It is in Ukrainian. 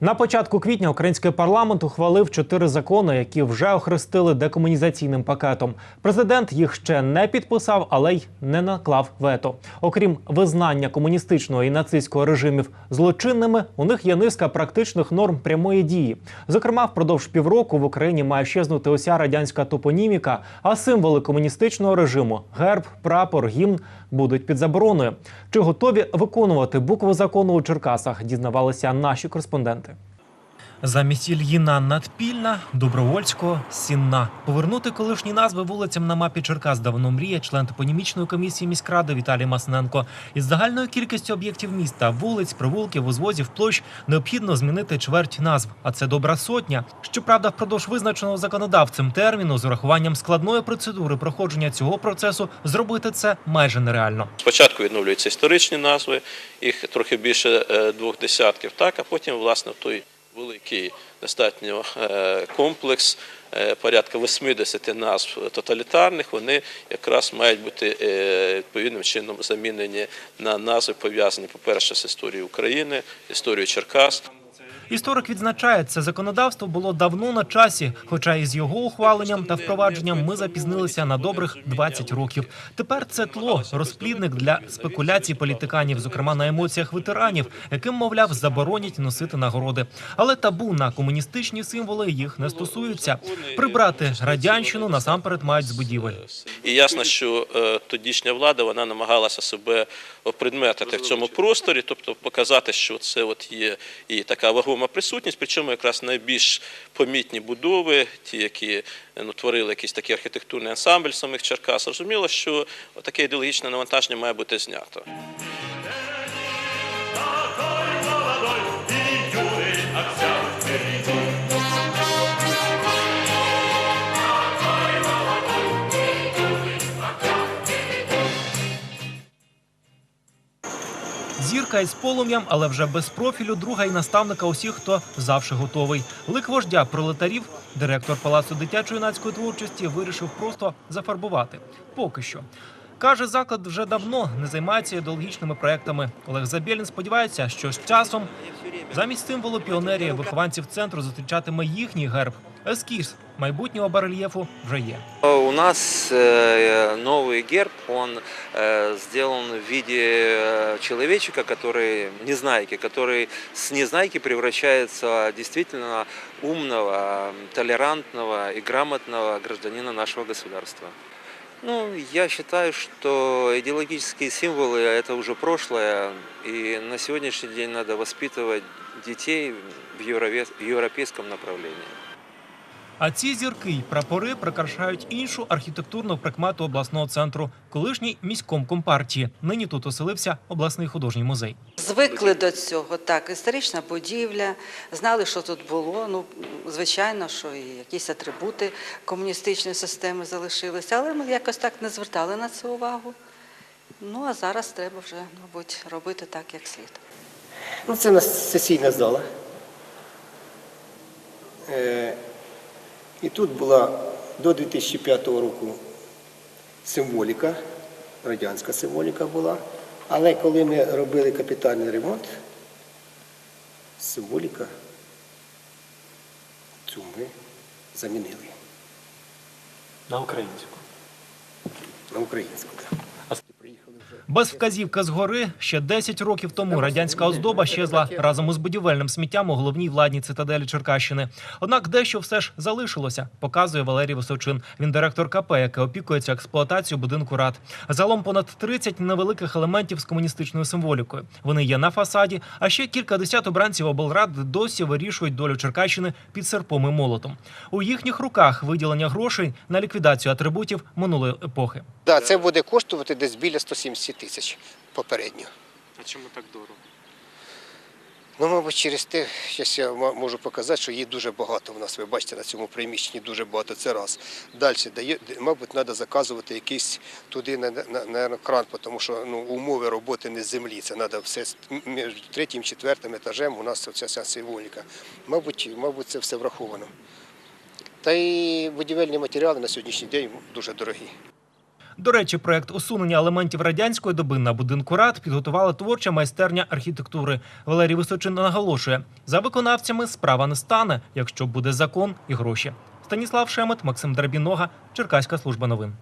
На початку квітня український парламент ухвалив чотири закони, які вже охрестили декомунізаційним пакетом. Президент їх ще не підписав, але й не наклав вето. Окрім визнання комуністичного і нацистського режимів злочинними, у них є низка практичних норм прямої дії. Зокрема, впродовж півроку в Україні має щезнути уся радянська топоніміка, а символи комуністичного режиму герб, прапор, гімн будуть під забороною. Чи готові виконувати букву закону у Черкасах? Дізнавалися наші кореспонденти. Замість Ільїна Надпільна, Добровольського, Сінна. Повернути колишні назви вулицям на мапі Черкас давно мріє член топонімічної комісії міськради Віталій Масненко. Із загальною кількістю об'єктів міста, вулиць, провулків, узвозів, площ необхідно змінити чверть назв, а це добра сотня. Щоправда, впродовж визначеного законодавцем терміну з урахуванням складної процедури проходження цього процесу зробити це майже нереально. Спочатку відновлюються історичні назви, їх трохи більше е, двох десятків, так, а потім, власне, той великий достатньо е, комплекс, е, порядка 80 назв тоталітарних, вони якраз мають бути е, відповідним чином замінені на назви, пов'язані, по-перше, з історією України, історією Черкас. Історик відзначає, це законодавство було давно на часі, хоча із його ухваленням та впровадженням ми запізнилися на добрих 20 років. Тепер це тло, розплідник для спекуляцій політиканів, зокрема на емоціях ветеранів, яким, мовляв, заборонять носити нагороди. Але табу на комуністичні символи їх не стосуються. Прибрати радянщину насамперед мають з будівель. І ясно, що е, тодішня влада вона намагалася себе предметити в цьому просторі, тобто показати, що це от є і така вагома присутність, причому якраз найбільш помітні будови, ті, які ну, творили якийсь такий архітектурний ансамбль самих Черкас, зрозуміло, що таке ідеологічне навантаження має бути знято. Зірка із полум'ям, але вже без профілю, друга і наставника усіх, хто завжди готовий. Лик вождя пролетарів, директор Палацу дитячої юнацької творчості, вирішив просто зафарбувати. Поки що. Каже, заклад вже давно не займається ідеологічними проектами. Олег Забєлін сподівається, що з часом замість символу піонерії вихованців центру зустрічатиме їхній герб. Ескіз майбутнього барельєфу вже є. У нас э, новый герб, он э, сделан в виде э, человечка, который, незнайки, который с незнайки превращается действительно умного, толерантного и грамотного гражданина нашего государства. Ну, я считаю, что идеологические символы – это уже прошлое, и на сегодняшний день надо воспитывать детей в европе- в европейском направлении. А ці зірки й прапори прикрашають іншу архітектурну прикмету обласного центру, колишній міськом компартії. Нині тут оселився обласний художній музей. Звикли до цього, так, історична будівля, знали, що тут було. Ну, звичайно, що і якісь атрибути комуністичної системи залишилися, але ми якось так не звертали на це увагу. Ну, а зараз треба вже, мабуть, робити так, як слід. Ну, це у нас сесійна зала. І тут була до 2005 року символіка, радянська символіка була. Але коли ми робили капітальний ремонт, символіка цю ми замінили На українську. на українську. Да. Без вказівка згори ще 10 років тому радянська оздоба щезла разом із будівельним сміттям у головній владній цитаделі Черкащини. Однак дещо все ж залишилося, показує Валерій Височин. Він директор КП, яке опікується експлуатацією будинку рад. Загалом понад 30 невеликих елементів з комуністичною символікою. Вони є на фасаді, а ще кілька десят обранців облрад досі вирішують долю Черкащини під серпом і молотом. У їхніх руках виділення грошей на ліквідацію атрибутів минулої епохи. Да, це буде коштувати десь біля 170 тисяч попередньо. А чому так дорого? Ну, мабуть, через те, зараз я можу показати, що її дуже багато в нас. Ви бачите, на цьому приміщенні дуже багато. Це раз. Далі, мабуть, треба заказувати якийсь туди на, на, на кран, тому що ну, умови роботи не з землі. Це треба все між третім, четвертим етажем. У нас ця вся символіка. Мабуть, мабуть, це все враховано. Та й будівельні матеріали на сьогоднішній день дуже дорогі. До речі, проект усунення елементів радянської доби на будинку рад підготувала творча майстерня архітектури. Валерій Височин наголошує, за виконавцями справа не стане, якщо буде закон і гроші. Станіслав Шемет, Максим Драбінога, Черкаська служба новин.